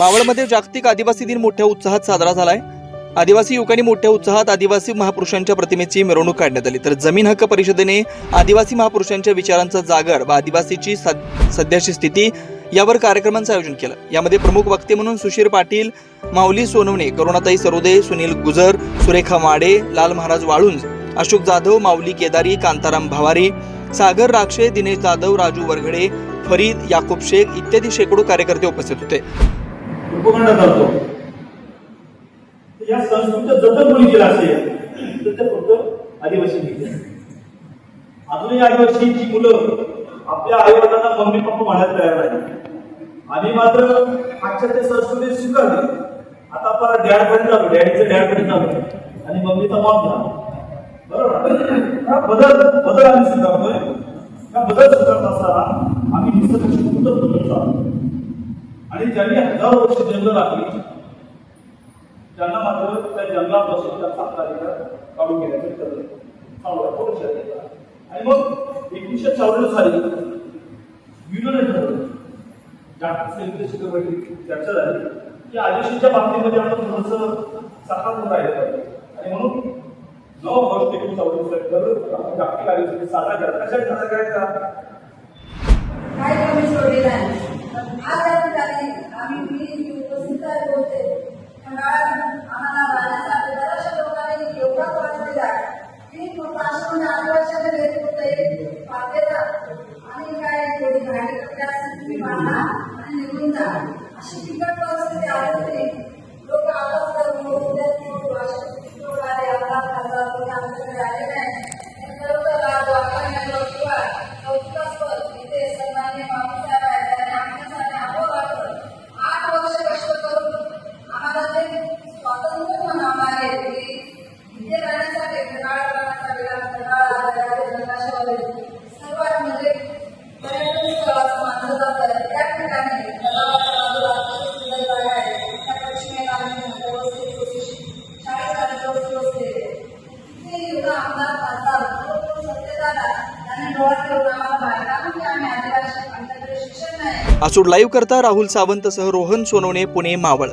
मावळमध्ये जागतिक आदिवासी दिन मोठ्या उत्साहात साजरा झालाय. आदिवासी युवकांनी मोठ्या उत्साहात आदिवासी महापुरुषांच्या प्रतिमेची मिरवणूक काढण्यात आली. तर जमीन हक्क परिषदेने आदिवासी महापुरुषांच्या विचारांचा जागर व आदिवासीची सद- सध्याची स्थिती यावर कार्यक्रमांचं आयोजन केलं. यामध्ये प्रमुख वक्ते म्हणून सुशीर पाटील माऊली सोनवणे करुणाताई सरोदे सुनील गुजर सुरेखा माडे लाल महाराज वाळुंज अशोक जाधव माऊली केदारी कांताराम भावारे सागर राक्षे दिनेश जाधव राजू वरघडे फरीद याकूब शेख इत्यादी शेकडो कार्यकर्ते उपस्थित होते. उपखंड चालतो या संस्कृतीचं जतन कोणी केलं असेल तर ते फक्त आदिवासी अजूनही आदिवासीची मुलं आपल्या आई मम्मी पप्पा म्हणायला तयार नाही. आम्ही मात्र पाश्चात्य ते संस्कृती स्वीकारली. आता परत डॅड पण चालू डॅडीचं डॅड पण चालू. आणि मम्मीचा मॉम झाला. बरोबर? बदल बदल आम्ही स्वीकारतोय. बदल स्वीकारत असताना आम्ही निसर्गाची उत्तर बदलतो आणि ज्यांनी हजारो वर्ष जंगल लागली त्यांना मात्र त्या जंगलापासून त्या सात तारीख काढून घेण्याचं ठरलं चालू आहे, आणि मग एकोणीसशे चौऱ्याण्णव साली युनोने ठरवलं जागतिक संयुक्त शिखर बैठकीत चर्चा झाली की आदिवासीच्या बाबतीमध्ये आपण थोडंसं सकारात्मक राहिलं पाहिजे आणि म्हणून नऊ ऑगस्ट एकोणीस चौऱ्याण्णव साली जागतिक आदिवासी साजरा करा कशा साजरा करायचा की तो आश्रम आठ वर्षाने आणि काय थोडी भाडी त्यासाठी मांडा आणि निघून जा. अशी बिकट परिस्थिती आली लोक आवाज करून उद्या असे अपघात झाला कोणी आमच्याकडे किंवा कौतुकास्पद इथे सन्मान्य आहेत. आमच्यासाठी आठ वर्ष कष्ट करून आम्हाला जे स्वातंत्र्य म्हणावं आहे आसूड लाईव्ह करता राहुल सावंतसह रोहन सोनवणे पुणे मावळ.